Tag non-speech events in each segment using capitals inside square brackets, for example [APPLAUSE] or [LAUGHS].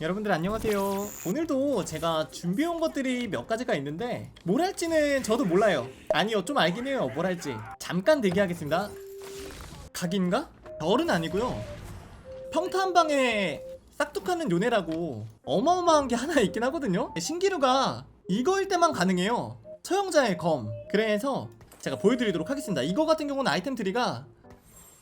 여러분들 안녕하세요. 오늘도 제가 준비해온 것들이 몇 가지가 있는데 뭘 할지는 저도 몰라요. 아니요, 좀 알긴 해요. 뭘 할지. 잠깐 대기하겠습니다. 각인가? 별은 아니고요. 평타 한 방에 싹둑하는 요네라고 어마어마한 게 하나 있긴 하거든요. 신기루가 이거일 때만 가능해요. 처형자의 검. 그래서 제가 보여드리도록 하겠습니다. 이거 같은 경우는 아이템 트리가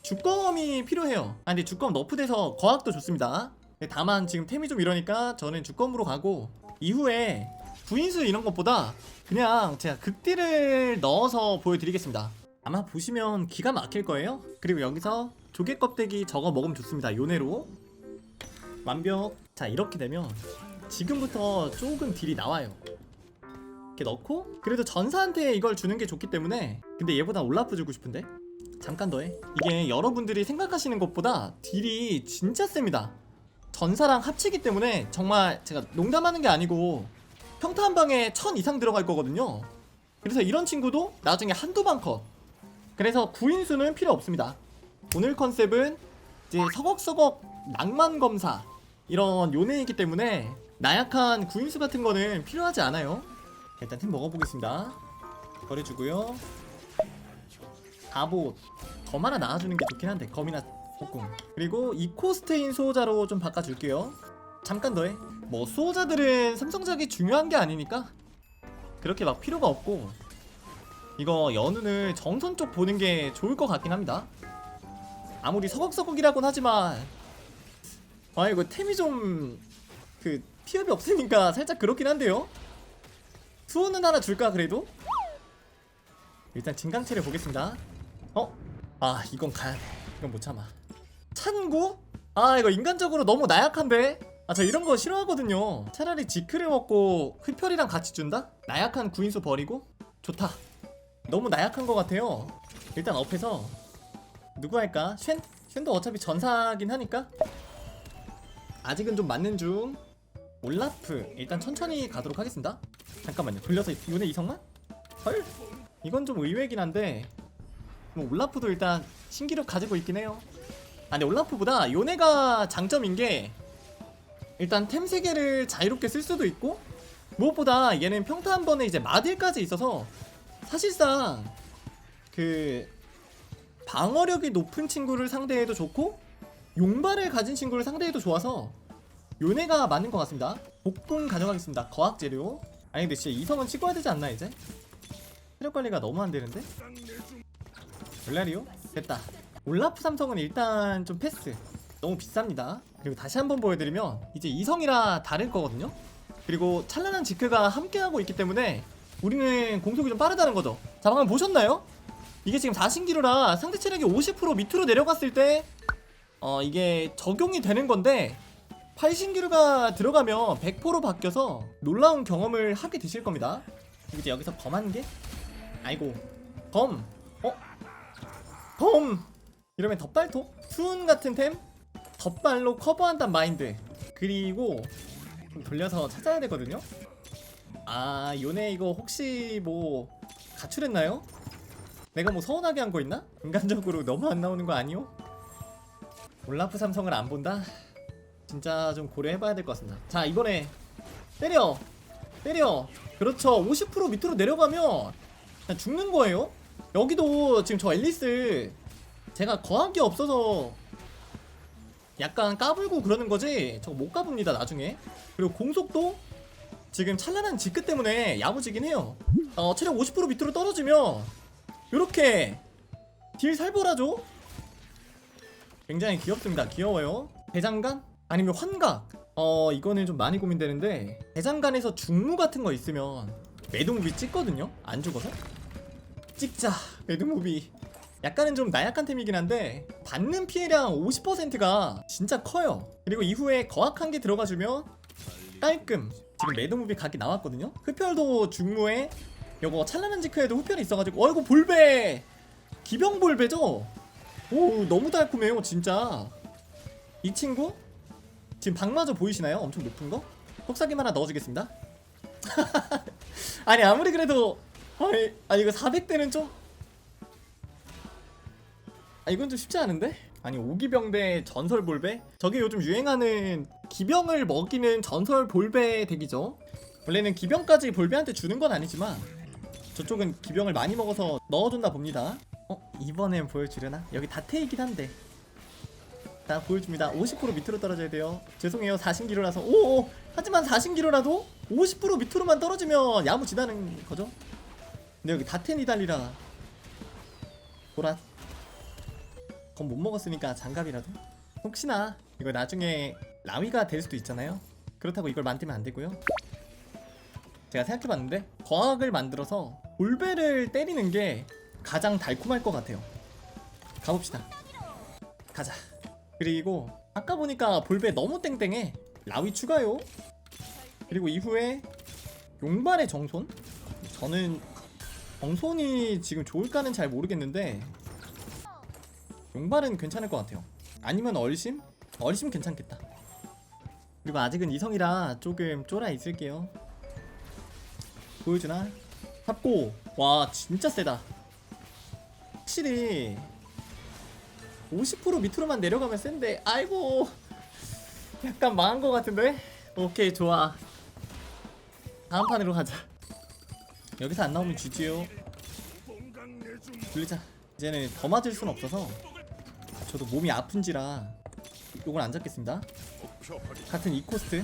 주검이 필요해요. 아 근데 주검 너프돼서 거학도 좋습니다. 근데 다만 지금 템이 좀 이러니까 저는 주검으로 가고 이후에 부인수 이런 것보다 그냥 제가 극딜을 넣어서 보여드리겠습니다. 아마 보시면 기가 막힐 거예요. 그리고 여기서 조개 껍데기 저거 먹으면 좋습니다. 요네로 완벽. 자 이렇게 되면 지금부터 조금 딜이 나와요. 이렇게 넣고 그래도 전사한테 이걸 주는 게 좋기 때문에 근데 얘보다 올라프 주고 싶은데 잠깐 더해 이게 여러분들이 생각하시는 것보다 딜이 진짜 셉니다 전사랑 합치기 때문에 정말 제가 농담하는 게 아니고 평타 한 방에 천 이상 들어갈 거거든요. 그래서 이런 친구도 나중에 한두 방 컷. 그래서 구인수는 필요 없습니다. 오늘 컨셉은 이제 서걱서걱 낭만 검사 이런 요네이기 때문에 나약한 구인수 같은 거는 필요하지 않아요. 일단 템 먹어보겠습니다. 버려주고요. 갑옷. 검 하나 나와주는 게 좋긴 한데 검이나 복궁 그리고 이코스테인 수호자로 좀 바꿔줄게요. 잠깐 더해. 뭐 수호자들은 삼성작이 중요한 게 아니니까 그렇게 막 필요가 없고 이거 연운을 정선 쪽 보는 게 좋을 것 같긴 합니다. 아무리 서걱서걱이라곤 하지만 아 이거 템이 좀 그 피업이 없으니까 살짝 그렇긴 한데요. 수호는 하나 줄까 그래도? 일단 진강체를 보겠습니다. 어? 아 이건 가야 돼 이건 못 참아 찬구? 아 이거 인간적으로 너무 나약한데? 아 저 이런 거 싫어하거든요 차라리 지크를 먹고 흡혈이랑 같이 준다? 나약한 구인수 버리고? 좋다 너무 나약한 것 같아요 일단 업해서 누구 할까? 쉔? 쉔도 어차피 전사긴 하니까 아직은 좀 맞는 중 올라프 일단 천천히 가도록 하겠습니다 잠깐만요 돌려서 요네 이성만? 헐 이건 좀 의외긴 한데 뭐 올라프도 일단 신기록 가지고 있긴 해요 아 근데 올라프보다 요네가 장점인 게 일단 템 3개를 자유롭게 쓸 수도 있고 무엇보다 얘는 평타 한 번에 이제 마딜까지 있어서 사실상 그 방어력이 높은 친구를 상대해도 좋고 용발을 가진 친구를 상대해도 좋아서 요네가 맞는 것 같습니다 복분 가져가겠습니다 거학 재료 아니 근데 진짜 이성은 찍어야 되지 않나 이제? 체력 관리가 너무 안 되는데? 블라리오? 됐다 올라프 삼성은 일단 좀 패스. 너무 비쌉니다. 그리고 다시 한번 보여드리면 이제 이성이라 다를 거거든요. 그리고 찬란한 지크가 함께하고 있기 때문에 우리는 공속이 좀 빠르다는 거죠. 자 방금 보셨나요? 이게 지금 4신기루라 상대 체력이 50% 밑으로 내려갔을 때 어 이게 적용이 되는 건데 8신기루가 들어가면 100%로 바뀌어서 놀라운 경험을 하게 되실 겁니다. 이제 여기서 검한 게? 아이고. 검. 어? 검 이러면 덧발톱 수은 같은 템? 덧발로 커버한단 마인드. 그리고 좀 돌려서 찾아야 되거든요? 아 요네 이거 혹시 뭐 가출했나요? 내가 뭐 서운하게 한 거 있나? 인간적으로 너무 안 나오는 거 아니요? 올라프 삼성을 안 본다? 진짜 좀 고려해봐야 될 것 같습니다. 자 이번에 때려! 때려! 그렇죠. 50% 밑으로 내려가면 그냥 죽는 거예요? 여기도 지금 저 앨리스 제가 거한 게 없어서 약간 까불고 그러는 거지. 저거 못 까봅니다 나중에. 그리고 공속도 지금 찬란한 지크 때문에 야무지긴 해요. 어 체력 50% 밑으로 떨어지면 요렇게 딜 살벌하죠? 굉장히 귀엽습니다. 귀여워요. 대장간? 아니면 환각? 어 이거는 좀 많이 고민되는데 대장간에서 중무 같은 거 있으면 매드무비 찍거든요? 안 죽어서? 찍자 매드무비 약간은 좀 나약한 템이긴 한데 받는 피해량 50%가 진짜 커요. 그리고 이후에 거학한 게 들어가주면 깔끔. 지금 매드무비 각이 나왔거든요. 흡혈도 중무에 요거 찬란한 지크에도 흡혈이 있어가지고 어이구 볼베 기병 볼베죠? 오 너무 달콤해요 진짜. 이 친구? 지금 방마저 보이시나요? 엄청 높은 거? 속삭임 하나 넣어주겠습니다. [LAUGHS] 아니 아무리 그래도 아니, 아니 이거 400대는 좀 아, 이건 좀 쉽지 않은데? 아니 오기병대 전설 볼배? 저게 요즘 유행하는 기병을 먹이는 전설 볼배 덱이죠. 원래는 기병까지 볼배한테 주는 건 아니지만 저쪽은 기병을 많이 먹어서 넣어줬나 봅니다. 어? 이번엔 보여주려나? 여기 다테이긴 한데. 자 보여줍니다. 50% 밑으로 떨어져야 돼요. 죄송해요. 4신기로라서. 오오 하지만 4신기로라도 50% 밑으로만 떨어지면 야무지다는 거죠? 근데 여기 다테니달리라. 보라 건 못 먹었으니까 장갑이라도? 혹시나 이거 나중에 라위가 될 수도 있잖아요. 그렇다고 이걸 만들면 안 되고요. 제가 생각해봤는데 과학을 만들어서 볼베를 때리는 게 가장 달콤할 것 같아요. 가봅시다. 가자. 그리고 아까 보니까 볼베 너무 땡땡해. 라위 추가요. 그리고 이후에 용발의 정손? 저는 정손이 지금 좋을까는 잘 모르겠는데 용발은 괜찮을 것 같아요. 아니면 얼심? 얼심 괜찮겠다. 그리고 아직은 이성이라 조금 쫄아 있을게요. 보여주나? 삽고. 와 진짜 세다. 확실히 50% 밑으로만 내려가면 센데 아이고. 약간 망한 것 같은데? 오케이 좋아. 다음 판으로 가자. 여기서 안 나오면 지지요. 돌리자. 이제는 더 맞을 순 없어서 저도 몸이 아픈지라 요걸 안 잡겠습니다. 같은 이 코스트.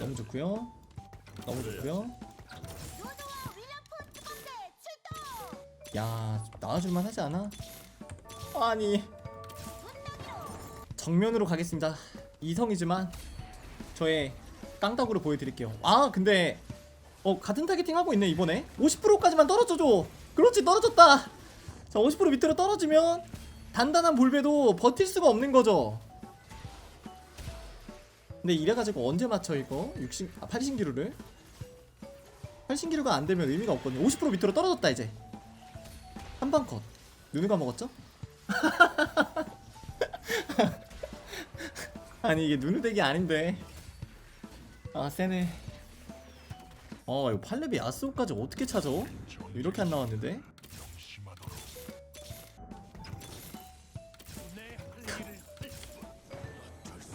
너무 좋고요. 너무 좋고요. 야 나와줄만 하지 않아? 아니. 정면으로 가겠습니다. 이성이지만 저의 깡다구를 보여드릴게요. 아 근데 어 같은 타겟팅 하고 있네 이번에. 50%까지만 떨어져줘. 그렇지 떨어졌다 자 50% 밑으로 떨어지면 단단한 볼배도 버틸 수가 없는 거죠. 근데 이래가지고 언제 맞춰 이거? 60, 아 80기루를? 80기루가 안 되면 의미가 없거든요. 50% 밑으로 떨어졌다 이제. 한 방 컷. 누누가 먹었죠? [LAUGHS] 아니 이게 누누 덱이 아닌데. 아 세네. 어 이거 팔레비 야스오까지 어떻게 찾아? 이렇게 안 나왔는데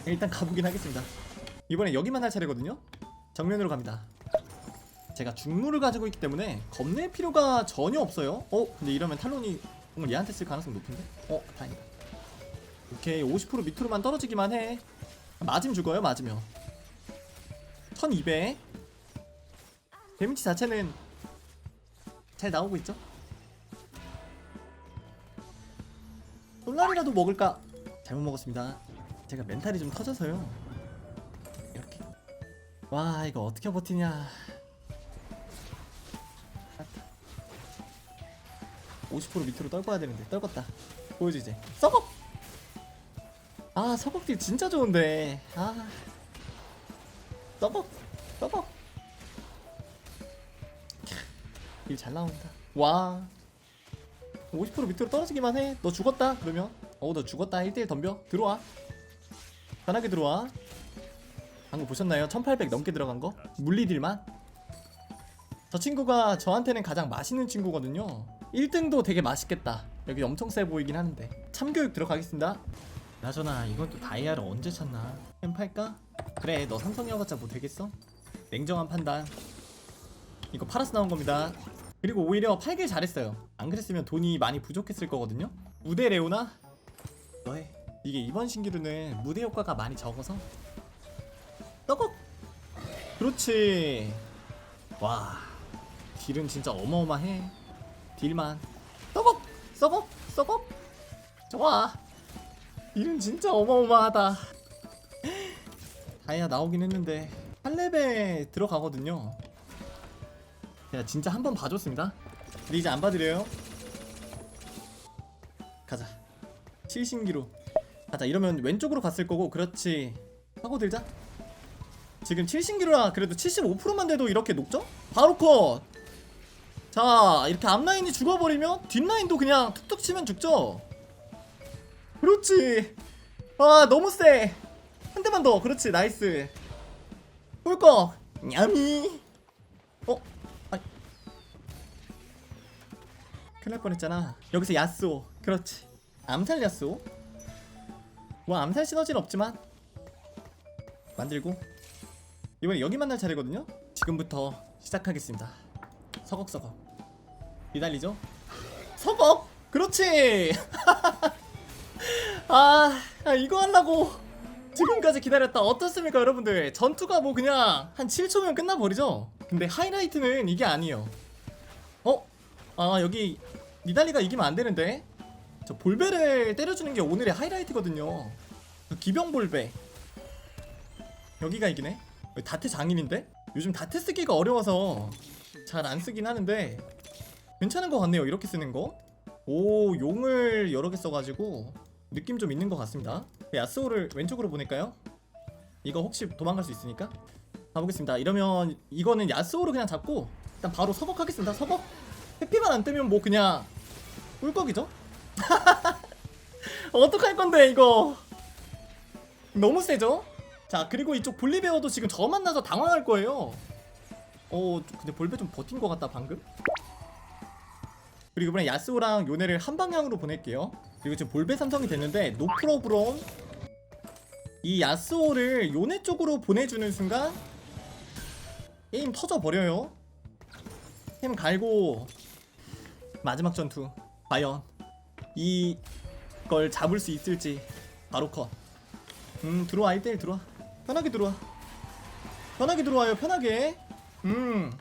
일단 가보긴 하겠습니다. 이번에 여기만 할 차례거든요. 정면으로 갑니다. 제가 중무를 가지고 있기 때문에 겁낼 필요가 전혀 없어요. 어? 근데 이러면 탈론이 공을 얘한테 쓸 가능성이 높은데? 어 다행이다. 오케이 50% 밑으로만 떨어지기만 해. 맞으면 죽어요 맞으면. 1200 데미지 자체는 잘 나오고 있죠? 솔라리라도 먹을까? 잘못 먹었습니다 제가 멘탈이 좀 터져서요. 이렇게. 와 이거 어떻게 버티냐. 50% 밑으로 떨궈야 되는데 떨궜다. 보여줘 이제. 썩업 아 서걱딜 진짜 좋은데. 아. 썩업 썩업 일잘 나온다. 와. 50% 밑으로 떨어지기만 해너 죽었다 그러면. 어너 죽었다. 1대1 덤벼. 들어와 편하게 들어와. 방금 보셨나요? 1800 넘게 들어간 거? 물리딜만 저 친구가 저한테는 가장 맛있는 친구거든요. 1등도 되게 맛있겠다. 여기 엄청 세 보이긴 하는데. 참교육 들어가겠습니다. 나전아 이건 또 다이아를 언제 찾나? 햄 팔까? 그래 너 삼성 여가자 뭐 되겠어? 냉정한 판단. 이거 팔아서 나온 겁니다. 그리고 오히려 팔길 잘했어요. 안 그랬으면 돈이 많이 부족했을 거거든요. 무대 레오나? 너해 이게 이번 신기루는 무대 효과가 많이 적어서? 떡국! 그렇지. 와 딜은 진짜 어마어마해. 딜만. 떡국! 썩업 썩업 좋아. 딜은 진짜 어마어마하다. [LAUGHS] 다이아 나오긴 했는데 8렙에 들어가거든요. 제가 진짜 한 번 봐줬습니다. 근데 이제 안 봐드려요. 가자. 7신기로 가자. 이러면 왼쪽으로 갔을 거고 그렇지. 하고 들자. 지금 7신기로라 그래도 75%만 돼도 이렇게 녹죠? 바로 컷! 자 이렇게 앞라인이 죽어버리면 뒷라인도 그냥 툭툭 치면 죽죠? 그렇지. 아 너무 세! 한 대만 더. 그렇지 나이스. 꿀꺽. 냠이. 어? 아 큰일 날 뻔했잖아. 여기서 야스오. 그렇지. 암살 야스오 뭐 암살 시너지는 없지만 만들고 이번에 여기 만날 차례거든요. 지금부터 시작하겠습니다. 서걱서걱. 기다리죠? 서걱! 그렇지! [LAUGHS] 아, 아 이거 하려고 지금까지 기다렸다. 어떻습니까 여러분들? 전투가 뭐 그냥 한 7초면 끝나버리죠? 근데 하이라이트는 이게 아니에요. 어? 아 여기 니달리가 이기면 안 되는데 저 볼베를 때려주는 게 오늘의 하이라이트거든요. 그 기병 볼베. 여기가 이기네. 다트 장인인데? 요즘 다트 쓰기가 어려워서 잘 안 쓰긴 하는데 괜찮은 것 같네요 이렇게 쓰는 거 오 용을 여러 개 써가지고 느낌 좀 있는 것 같습니다. 야스오를 왼쪽으로 보낼까요? 이거 혹시 도망갈 수 있으니까? 가보겠습니다. 이러면 이거는 야스오로 그냥 잡고 일단 바로 서걱하겠습니다 서걱. 해피만 안 뜨면 뭐 그냥 꿀꺽이죠? [LAUGHS] 어떡할 건데 이거? 너무 세죠? 자 그리고 이쪽 볼리베어도 지금 저 만나서 당황할 거예요. 어 근데 볼베 좀 버틴 것 같다 방금? 그리고 이번에 야스오랑 요네를 한 방향으로 보낼게요. 그리고 지금 볼베 삼성이 됐는데 노프로브론 이 야스오를 요네 쪽으로 보내주는 순간 게임 터져버려요. 캠 갈고 마지막 전투 과연 이걸 잡을 수 있을지. 바로 컷 음 들어와 1대1 들어와. 편하게 들어와. 편하게 들어와요 편하게. 음툭툭.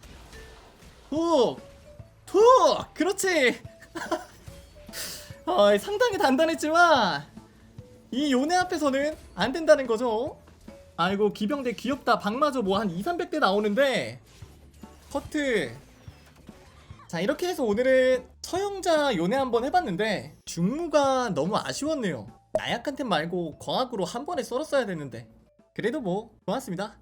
그렇지. [LAUGHS] 어, 상당히 단단했지만 이 요네 앞에서는 안 된다는 거죠. 아이고 기병대 귀엽다. 박마저 뭐 한 2, 300대 나오는데. 커트 자 이렇게 해서 오늘은 처형자 요네 한번 해봤는데 중무가 너무 아쉬웠네요. 나약한 템 말고 거학으로 한 번에 썰었어야 됐는데. 그래도 뭐 좋았습니다